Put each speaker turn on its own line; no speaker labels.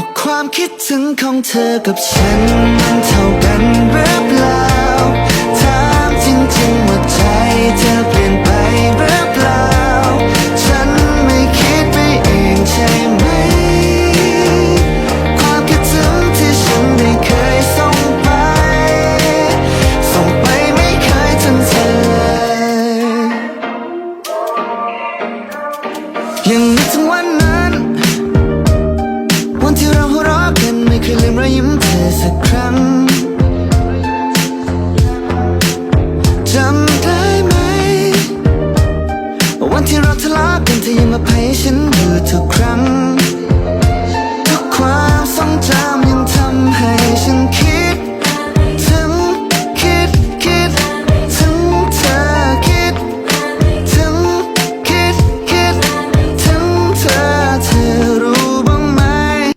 ว่าความคิดถึงของเธอกับฉันมันเท่ากันหรือเปล่าถามจริงๆว่าใจเธอเปลี่ยนไปหรือเปล่า ฉันไม่คิดไปเองใช่ไหม ความคิดถึงที่ฉันได้เคยส่งไป ส่งไปไม่เคยถึงเธอ ยังนึกถึงวัน ยลืมรอยยิ้มเธอสักครั้งจำได้ไหม วันที่เราทะเลาะกันเธอยังมาพยฉันอยู่ทุกครั้ง